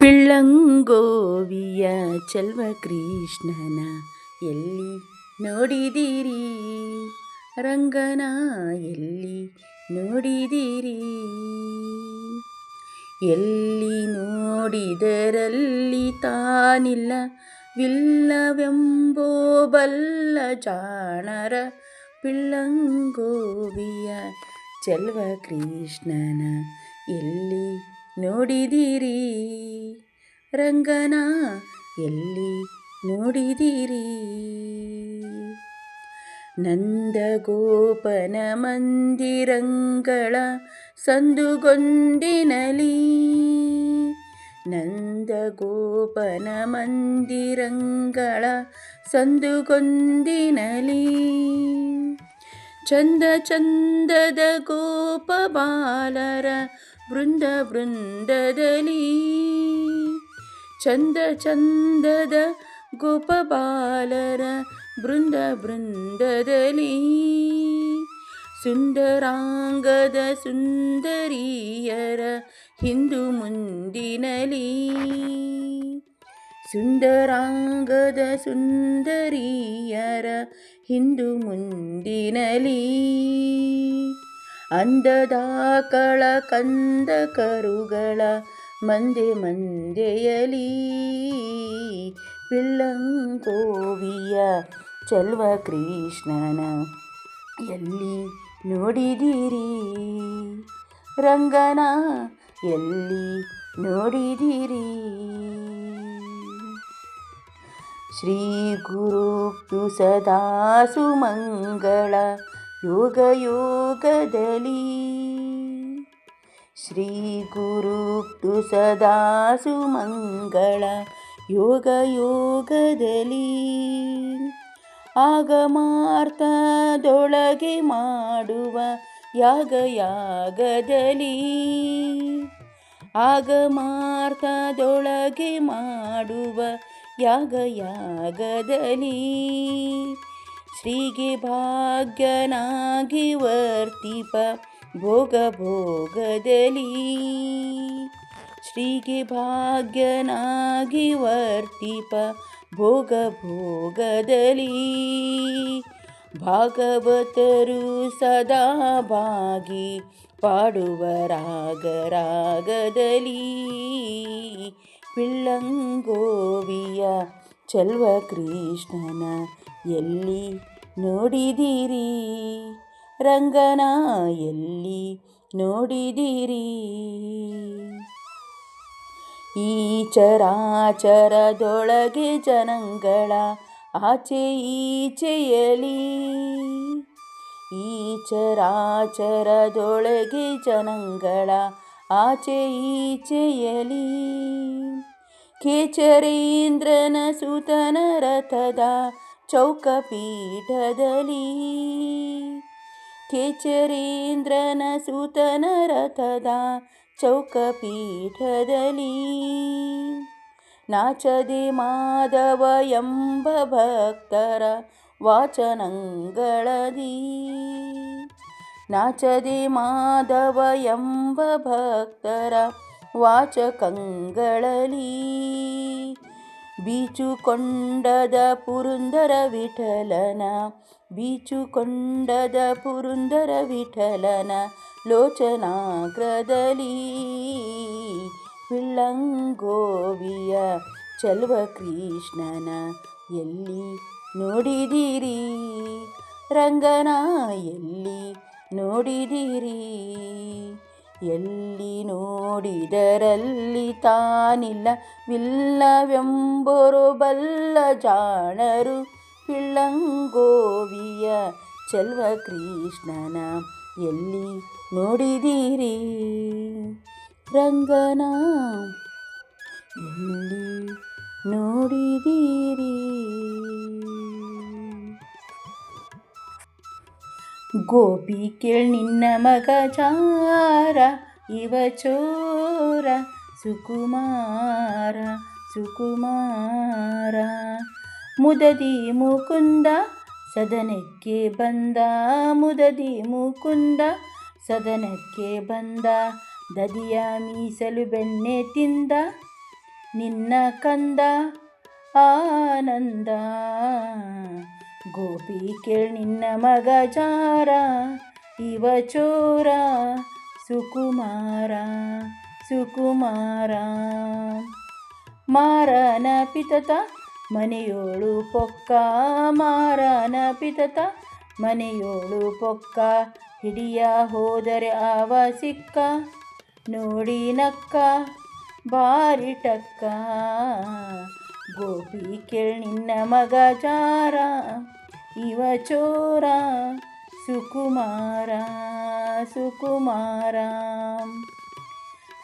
ಪಿಳ್ಳಂಗೋವಿಯ ಚೆಲ್ವ ಕೃಷ್ಣನ ಎಲ್ಲಿ ನೋಡಿದಿರಿ? ರಂಗನ ಎಲ್ಲಿ ನೋಡಿದಿರಿ? ಎಲ್ಲಿ ನೋಡಿದರಲ್ಲಿ ತಾನಿಲ್ಲ ವಿಲ್ಲವೆಂಬೋ ಬಲ್ಲ ಜಾಣರ ಪಿಳ್ಳಂಗೋವಿಯ ಚೆಲ್ವ ಕೃಷ್ಣನ ಎಲ್ಲಿ ನೋಡಿದಿರಿ? ರಂಗನ ಎಲ್ಲಿ ನೋಡಿದಿರಿ? ನಂದಗೋಪನ ಮಂದಿರಂಗಳ ಸಂದುಗೊಂದಿನಲಿ ನಂದಗೋಪನ ಮಂದಿರಂಗಳ ಸಂದುಗೊಂದಿನಲಿ ಚಂದ ಚಂದದ ಗೋಪ ಬಾಲರ ಬೃಂದ ಬೃಂದದಲ್ಲಿ ಚಂದ ಚಂದದ ಗೋಪ ಬಾಲರ ಬೃಂದ ಬೃಂದದಲ್ಲಿ ಸುಂದರಾಂಗದ ಸುಂದರಿಯರ ಹಿಂದು ಮುಂದಿನಲಿ. ಸುಂದರಾಂಗದ ಸುಂದರಿಯರ ಹಿಂದು ಮುಂದಿನಲಿ. ಅಂದದ ಕಳ ಕಂದ ಕರುಗಳ ಮಂದೆ ಮಂದೆಯಲಿ. ಪಿಳ್ಳಂಗೋವಿಯ ಚಲ್ವ ಕೃಷ್ಣನ ಎಲ್ಲಿ ನೋಡಿದಿರಿ? ರಂಗನ ಎಲ್ಲಿ ನೋಡಿದಿರಿ? ಶ್ರೀ ಗುರು ಸದಾ ಸುಮಂಗಳ ಯೋಗ ಯೋಗದಲ್ಲಿ ಶ್ರೀ ಗುರುಕ್ತು ಸದಾ ಸುಮಂಗಳ ಯೋಗ ಯೋಗದಲ್ಲಿ ಆಗಮಾರ್ಥದೊಳಗೆ ಮಾಡುವ ಯಾಗ ಯಾಗದಲ್ಲಿ ಆಗಮಾರ್ಥದೊಳಗೆ ಮಾಡುವ ಯಾಗ ಯಾಗದಲ್ಲಿ ಶ್ರೀಗೆ ಭಾಗ್ಯನಾಗಿ ವರ್ತಿಪ ಭೋಗ ಭೋಗದಲ್ಲಿ ಶ್ರೀಗೆ ಭಾಗ್ಯನಾಗಿ ವರ್ತಿಪ ಭೋಗ ಭೋಗದಲ್ಲಿ ಭಾಗವತರು ಸದಾ ಭಾಗಿ ಪಾಡುವ ರಾಗ ರಾಗದಲ್ಲಿ ಪಿಳ್ಳಂಗೋವಿಯ ಚೆಲ್ವ ಕೃಷ್ಣನ ಎಲ್ಲಿ ನೋಡಿದಿರಿ? ರಂಗನ, ಎಲ್ಲಿ ನೋಡಿದಿರಿ? ಈ ಚರಾಚರದೊಳಗೆ ಜನಗಳ ಆಚೆ ಈಚೆಯಲಿ ಈ ಚರಾಚರದೊಳಗೆ ಜನಗಳ ಆಚೆ ಈಚೆಯಲಿ ಕೇಚರೇಂದ್ರನ ಸುತನ ರಥದ ಚೌಕಪೀಠದಲ್ಲಿ ಕೇಚರೇಂದ್ರನ ಸುತನ ರಥದ ಚೌಕಪೀಠದಲ್ಲಿ ನಾಚದೆ ಮಾಧವ ಎಂಬ ಭಕ್ತರ ವಾಚನಂಗಳದಿ. ನಾಚದೆ ಮಾಧವ ಎಂಬ ಭಕ್ತರ ವಾಚಕಂಗಳಲಿ. ಬೀಚುಕೊಂಡದ ಪುರುಂದರ ವಿಠಲನ, ಬೀಚುಕೊಂಡದ ಪುರುಂದರ ವಿಠಲನ, ಲೋಚನಾಗ್ರದಲ್ಲಿ ಪಿಳ್ಳಂಗೋವಿಯ ಚೆಲ್ವ ಕೃಷ್ಣನ ಎಲ್ಲಿ ನೋಡಿದಿರಿ? ರಂಗನ ಎಲ್ಲಿ ನೋಡಿದಿರಿ? ಎಲ್ಲಿ ನೋಡಿದರಲ್ಲಿ ತಾನಿಲ್ಲ ವಿಲ್ಲವೆಂಬರು ಬಲ್ಲ ಜಾಣರು. ಪಿಳ್ಳಂಗೋವಿಯ ಚೆಲ್ವ ಕೃಷ್ಣನ ಎಲ್ಲಿ ನೋಡಿದೀರಿ? ರಂಗನ ಎಲ್ಲಿ ನೋಡಿದಿರಿ? ಗೋಪಿ ಕೇಳ್ ನಿನ್ನ ಮಗ ಚಾರ, ಇವ ಚೋರ, ಸುಕುಮಾರ ಸುಕುಮಾರ. ಮುದದಿ ಮುಕುಂದ ಸದನಕ್ಕೆ ಬಂದ, ಮುದದಿ ಮುಕುಂದ ಸದನಕ್ಕೆ ಬಂದ, ದದಿಯ ಮೀಸಲು ಬೆಣ್ಣೆ ತಿಂದ, ನಿನ್ನ ಕಂದ ಆನಂದ. ಗೋಪಿ ಕೇಳ್ ನಿನ್ನ ಮಗ ಜಾರ, ಇವ ಚೋರ, ಸುಕುಮಾರ ಸುಕುಮಾರ. ಮಾರನ ಪಿತತ, ಮನೆಯೋಳು ಪೊಕ್ಕ. ಮಾರನ ಪಿತತ, ಮನೆಯೋಳು ಪೊಕ್ಕ. ಹಿಡಿಯ ಹೋದರೆ ಆವ ಸಿಕ್ಕ. ನೋಡಿ ನಕ್ಕ ಬಾರಿಟಕ್ಕ ಗೋಪಿ ಕೇಳ್ ನಿನ್ನ ಮಗ ಜಾರ, ಇವ ಚೋರ, ಸುಕುಮಾರ ಸುಕುಮಾರ.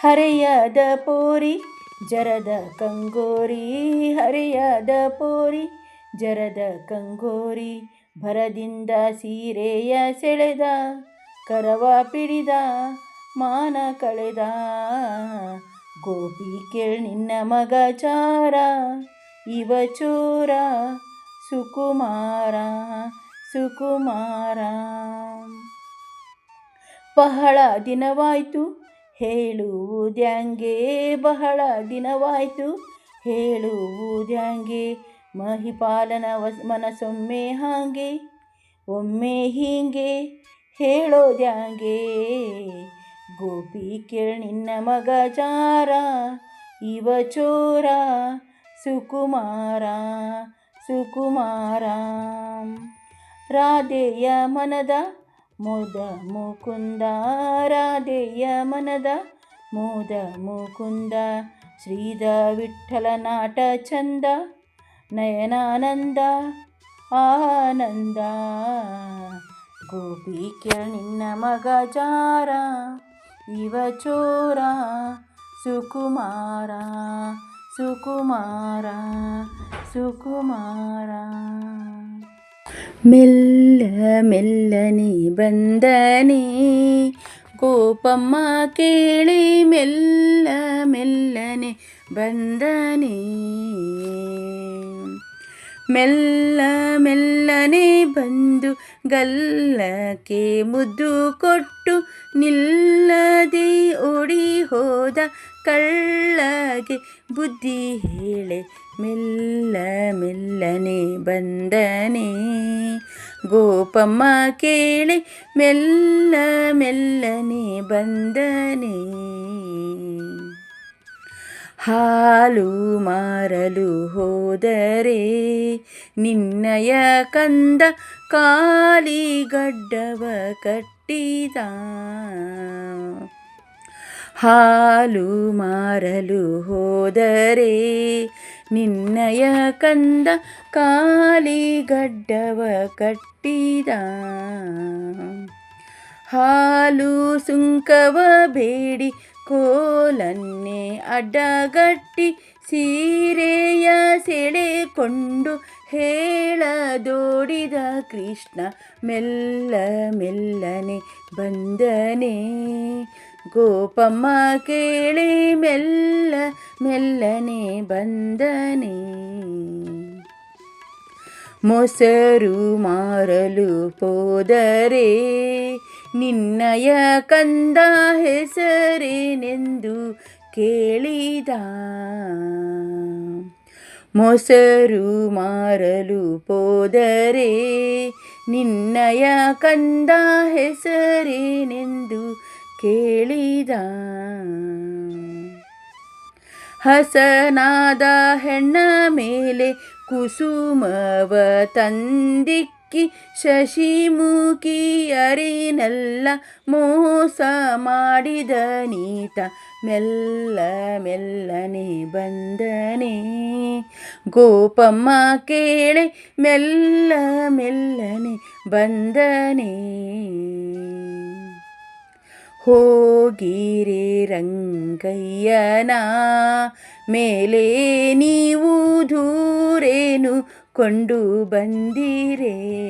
ಹರೆಯದ ಪೋರಿ, ಜರದ ಕಂಗೋರಿ, ಹರೆಯದ ಪೋರಿ, ಜರದ ಕಂಗೋರಿ, ಭರದಿಂದ ಸೀರೆಯ ಸೆಳೆದ, ಕರವ ಪಿಡಿದ, ಮಾನ ಕಳೆದ. ಗೋಪಿ ಕೇಳ್ ನಿನ್ನ ಮಗ ಚಾರ ಇವ ಚೋರ ಸುಕುಮಾರ ಸುಕುಮಾರ. ಬಹಳ ದಿನವಾಯ್ತು ಹೇಳುವುದ್ಯಾಂಗೆ, ಬಹಳ ದಿನವಾಯ್ತು ಹೇಳುವುದ್ಯಾಂಗೆ. ಮಹಿಪಾಲನ ವಸ್, ಮನಸ್ಸೊಮ್ಮೆ ಹಾಗೆ, ಒಮ್ಮೆ ಹೀಗೆ ಹೇಳೋದ್ಯಾಂಗೆ. ಗೋಪಿ ಕೇಳ್ ನಿನ್ನ ಮಗ ಜಾರ, ಇವ ಚೋರ ಸುಕುಮಾರ ಸುಕುಮಾರ ರಾಧೆಯ ಮನದ ಮೋದ ಮುಕುಂದ ರಾಧೆಯ ಮನದ ಮೋದ ಮುಕುಂದ ಶ್ರೀದ ವಿಠಲ ನಾಟ ಚಂದ ನಯನಾನಂದ ಆನಂದ ಗೋಪಿ ಕೇಳ್ ನಿನ್ನ ಮಗ ಜಾರ ಇವ ಚೋರ ಸುಕುಮಾರ ಸುಕುಮಾರ ಸುಕುಮಾರ. ಮೆಲ್ಲ ಮೆಲ್ಲನೆ ಬಂದನೆ, ಗೋಪಮ್ಮ ಕೇಳಿ ಮೆಲ್ಲ ಮೆಲ್ಲನೆ ಬಂದನೆ. ಮೆಲ್ಲ ಮೆಲ್ಲನೆ ಬಂದು ಗಲ್ಲಕ್ಕೆ ಮುದ್ದು ಕೊಟ್ಟು ನಿಲ್ಲದೆ ಓಡಿ ಹೋದ ಕಳ್ಳಗೆ ಬುದ್ಧಿ ಹೇಳೆ, ಮೆಲ್ಲ ಮೆಲ್ಲನೆ ಬಂದನೆ. ಗೋಪಮ್ಮ ಕೇಳಿ, ಮೆಲ್ಲ ಮೆಲ್ಲನೆ ಬಂದನೆ. ಹಾಲು ಮಾರಲು ಹೋದರೆ ನಿನ್ನಯ ಕಂದ ಕಾಲಿಗಡ್ಡವ ಕಟ್ಟಿದ. ಹಾಲು ಮಾರಲು ಹೋದರೆ ನಿನ್ನಯ ಕಂದ ಕಾಲಿಗಡ್ಡವ ಕಟ್ಟಿದ. ಹಾಲು ಸುಂಕವ ಬೇಡಿ ಕೋಲನ್ನೇ ಅಡ್ಡಗಟ್ಟಿ ಸೀರೆಯ ಸೆಳೆಕೊಂಡು ಹೇಳದೋಡಿದ ಕೃಷ್ಣ, ಮೆಲ್ಲ ಮೆಲ್ಲನೆ ಬಂದನೆ. ಗೋಪಮ್ಮ ಕೇಳಿ ಮೆಲ್ಲ, ಮೆಲ್ಲನೆ ಬಂದನೆ. ಮೊಸರು ಮಾರಲು ಹೋದರೆ ನಿನ್ನಯ ಕಂದ ಹೆಸರೇನೆಂದು ಕೇಳಿದ. ಮೊಸರು ಮಾರಲು ಹೋದರೆ ನಿನ್ನಯ ಕಂದ ಹೆಸರೇನೆಂದು ಕೇಳಿದ. ಹಸನಾದ ಹೆಣ್ಣ ಮೇಲೆ ಕುಸುಮವ ತಂದಿಕ್ಕಿ ಶಶಿಮುಖಿ ಅರಿನಲ್ಲ ಮೋಸ ಮಾಡಿದ ನೀತ ಮೆಲ್ಲ ಮೆಲ್ಲನೆ ಬಂದನೆ. ಗೋಪಮ್ಮ ಕೇಳೆ ಮೆಲ್ಲ ಮೆಲ್ಲನೆ ಬಂದನೆ. ಹೋಗಿರೆ ರಂಗಯ್ಯನ ಮೇಲೆ ನೀವು ದೂರೇನು ಕೊಂಡು ಬಂದಿರೇ?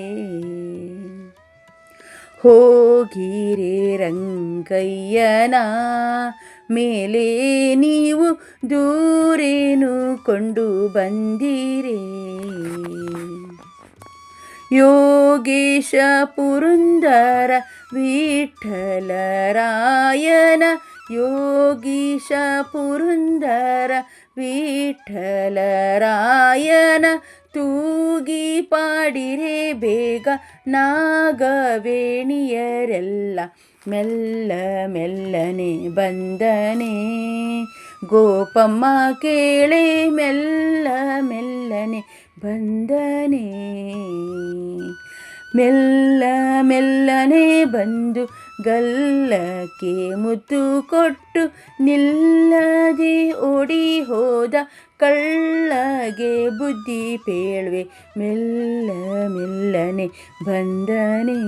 ಹೋಗಿರೆ ರಂಗಯ್ಯನ ಮೇಲೆ ನೀವು ದೂರೇನು ಕೊಂಡು ಬಂದಿರೆ? ಯೋಗೇಶ ಪುರುಂದರ ವಿಠಲರಾಯನ, ಯೋಗೀಶ ಪುರುಂದರ ವಿಠಲರಾಯನ, ತೂಗಿ ಪಾಡಿರೆ ಬೇಗ ನಾಗವೇಣಿಯರೆಲ್ಲ ಮೆಲ್ಲ ಮೆಲ್ಲನೆ ಬಂದನೆ. ಗೋಪಮ್ಮ ಕೇಳೆ ಮೆಲ್ಲ ಮೆಲ್ಲನೆ ಬಂದನೆ. ಮೆಲ್ಲ ಮೆಲ್ಲನೆ ಬಂದು ಗಲ್ಲಕ್ಕೆ ಮುತ್ತು ಕೊಟ್ಟು ನಿಲ್ಲದೆ ಓಡಿ ಹೋದ ಕಳ್ಳಗೆ ಬುದ್ಧಿ ಪೇಳ್ವೆ. ಮೆಲ್ಲ ಮೆಲ್ಲನೆ ಬಂದನೆ.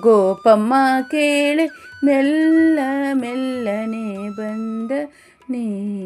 ಗೋಪಮ್ಮ ಕೇಳೆ ಮೆಲ್ಲ ಮೆಲ್ಲನೆ ಬಂದನೇ.